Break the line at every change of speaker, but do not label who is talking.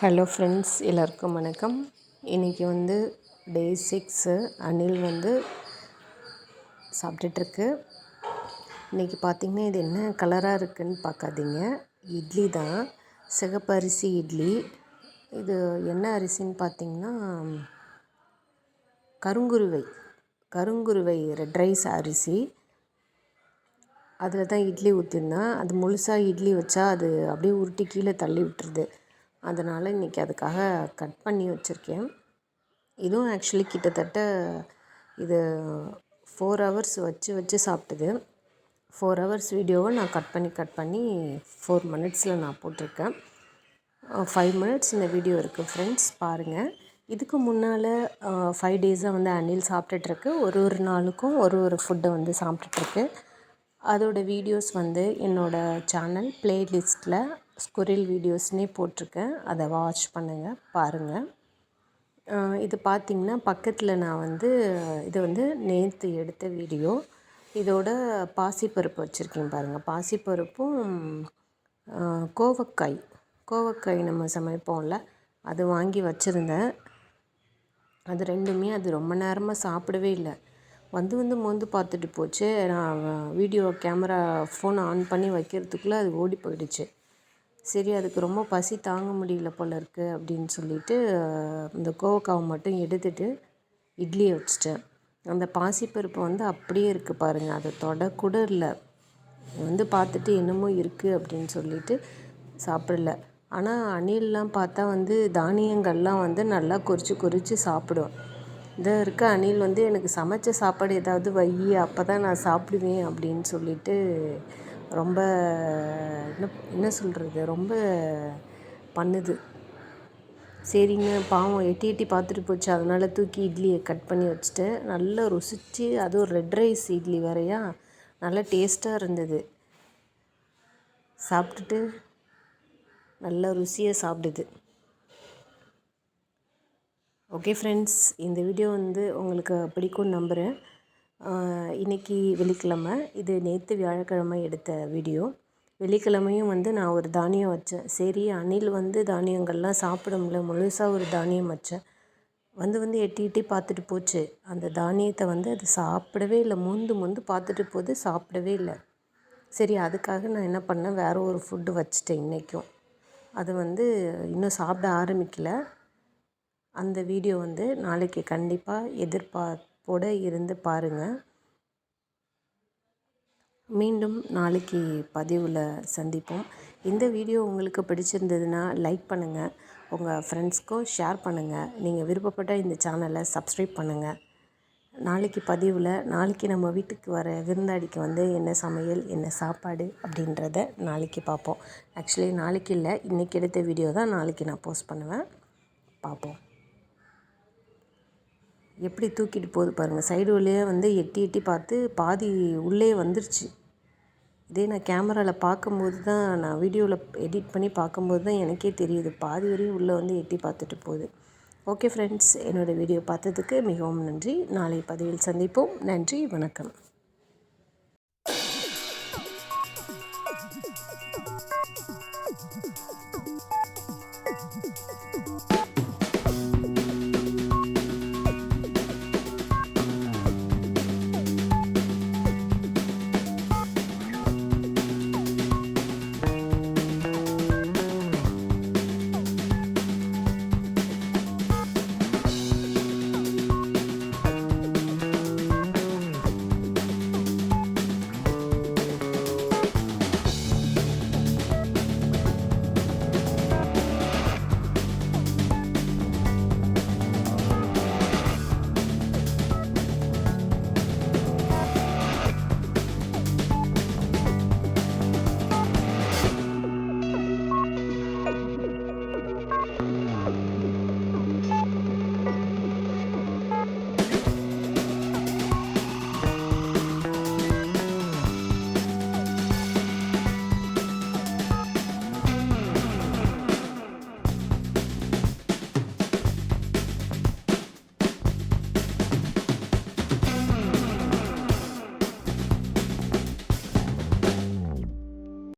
Hello friends எல்லாருக்கும் வணக்கம். இன்றைக்கி வந்து டே சிக்ஸு அனில் வந்து சாப்பிட்டுட்ருக்கு. இன்றைக்கி பார்த்திங்கன்னா இது என்ன கலராக இருக்குதுன்னு பார்க்காதீங்க இட்லி தான். சிகப்பு அரிசி இட்லி. இது என்ன அரிசின்னு பார்த்திங்கன்னா கருங்குருவை. கருங்குருவை ரெட் ரைஸ் அரிசி. அதில் தான் இட்லி ஊற்றிருந்தேன் அது முழுசாக இட்லி வச்சா அது அப்படியே உருட்டி கீழே தள்ளி விட்டுருது. அதனால் இன்றைக்கி அதுக்காக கட் பண்ணி வச்சுருக்கேன். இதுவும் ஆக்சுவலி கிட்டத்தட்ட இது ஃபோர் ஹவர்ஸ் வச்சு வச்சு சாப்பிட்டது. ஃபோர் ஹவர்ஸ் வீடியோவை நான் கட் பண்ணி கட் பண்ணி ஃபோர் மினிட்ஸில் நான் போட்டிருக்கேன். ஃபைவ் மினிட்ஸ் இந்த வீடியோ இருக்குது ஃப்ரெண்ட்ஸ் பாருங்கள் இதுக்கு முன்னால் ஃபைவ் டேஸாக வந்து அணில் சாப்பிட்டுட்ருக்கு. ஒரு ஒரு நாளுக்கும் ஒரு ஒரு ஃபுட்டை வந்து சாப்பிட்டுட்ருக்கு. அதோடய வீடியோஸ் வந்து என்னோடய சேனல் ப்ளேலிஸ்ட்டில் ஸ்குரில் வீடியோஸ்னே போட்டிருக்கேன். அதை வாட்ச் பண்ணுங்கள் பாருங்கள் இது பார்த்திங்கன்னா பக்கத்தில் நான் வந்து இது வந்து நேற்று எடுத்த வீடியோ. இதோட பாசிப்பருப்பு வச்சுருக்கேன் பாருங்கள் பாசிப்பருப்பும் கோவக்காய். கோவக்காய் நம்ம சமைப்போம்ல அது வாங்கி வச்சுருந்தேன். அது ரெண்டுமே அது ரொம்ப நேரமாக சாப்பிடவே இல்லை. வந்து வந்து மோந்து பார்த்துட்டு போச்சு. நான் வீடியோ கேமரா ஃபோன் ஆன் பண்ணி வைக்கிறதுக்குள்ளே அது ஓடி போயிடுச்சு. சரி அதுக்கு ரொம்ப பசி தாங்க முடியல போல் இருக்குது அப்படின்னு சொல்லிட்டு இந்த கோவக்காவை மட்டும் எடுத்துட்டு இட்லியை வச்சிட்டேன். அந்த பாசிப்பருப்பு வந்து அப்படியே இருக்குது பாருங்கள் அதை தொடக்கூட இல்லை. வந்து பார்த்துட்டு என்னமோ இருக்குது அப்படின்னு சொல்லிட்டு சாப்பிடல. ஆனால் அணிலெலாம் பார்த்தா வந்து தானியங்கள்லாம் வந்து நல்லா கொறிச்சு கொறிச்சு சாப்பிடும். இந்த இருக்க அணில் வந்து எனக்கு சமைச்ச சாப்பாடு ஏதாவது வை அப்போ தான் நான் சாப்பிடுவேன் அப்படின்னு சொல்லிட்டு ரொம்ப என்ன என்ன சொல்கிறது ரொம்ப பண்ணுது. சரிங்க பாவம் எட்டி எட்டி பார்த்துட்டு போச்சு. அதனால் தூக்கி இட்லியை கட் பண்ணி வச்சுட்டு நல்லா ருசித்து அதுவும் ரெட் ரைஸ் இட்லி வேறையா? நல்லா டேஸ்ட்டாக இருந்தது. சாப்பிட்டுட்டு நல்லா ருசியாக சாப்பிடுது. ஓகே ஃப்ரெண்ட்ஸ் இந்த வீடியோ வந்து உங்களுக்கு பிடிக்கும்னு நம்புகிறேன் இன்றைக்கி வெள்ளிக்கிழமை. இது நேற்று வியாழக்கிழமை எடுத்த வீடியோ. வெள்ளிக்கிழமையும் வந்து நான் ஒரு தானியம் வச்சேன். சரி அணில் வந்து தானியங்கள்லாம் சாப்பிட முடியல. முழுசாக ஒரு தானியம் வச்சேன். வந்து வந்து எட்டி எட்டி பார்த்துட்டு போச்சு. அந்த தானியத்தை வந்து அது சாப்பிடவே இல்லை. முந்து முந்து பார்த்துட்டு போது சாப்பிடவே இல்லை. சரி அதுக்காக நான் என்ன பண்ணேன்? வேறு ஒரு ஃபுட்டு வச்சுட்டேன் இன்றைக்கும் அது வந்து இன்னும் சாப்பிட ஆரம்பிக்கல. அந்த வீடியோ வந்து நாளைக்கு கண்டிப்பாக எதிர்பார்த்து கூட இருந்து பாருங்கள் மீண்டும் நாளைக்கு பதிவில் சந்திப்போம். இந்த வீடியோ உங்களுக்கு பிடிச்சிருந்ததுன்னா லைக் பண்ணுங்கள் உங்கள் ஃப்ரெண்ட்ஸ்க்கும் ஷேர் பண்ணுங்கள் நீங்கள் விருப்பப்பட்ட இந்த சேனலை சப்ஸ்கிரைப் பண்ணுங்கள் நாளைக்கு பதிவில் நாளைக்கு நம்ம வீட்டுக்கு வர விருந்தாடிக்கு வந்து என்ன சமையல் என்ன சாப்பாடு அப்படின்றத நாளைக்கு பார்ப்போம். ஆக்சுவலி நாளைக்கு இல்லை இன்றைக்கி எடுத்த வீடியோ தான் நாளைக்கு நான் போஸ்ட் பண்ணுவேன். பார்ப்போம். எப்படி தூக்கிட்டு போகுது பாருங்கள் சைடு வழியாக வந்து எட்டி எட்டி பார்த்து பாதி உள்ளே வந்துருச்சு. இதே நான் கேமராவில் பார்க்கும்போது தான் நான் வீடியோவில் எடிட் பண்ணி பார்க்கும்போது தான் எனக்கே தெரியுது. பாதி வரையும் உள்ளே வந்து எட்டி பார்த்துட்டு போகுது. ஓகே ஃப்ரெண்ட்ஸ் என்னோடய வீடியோ பார்த்ததுக்கு மிகவும் நன்றி. நாளை பதிவில் சந்திப்போம். நன்றி வணக்கம்.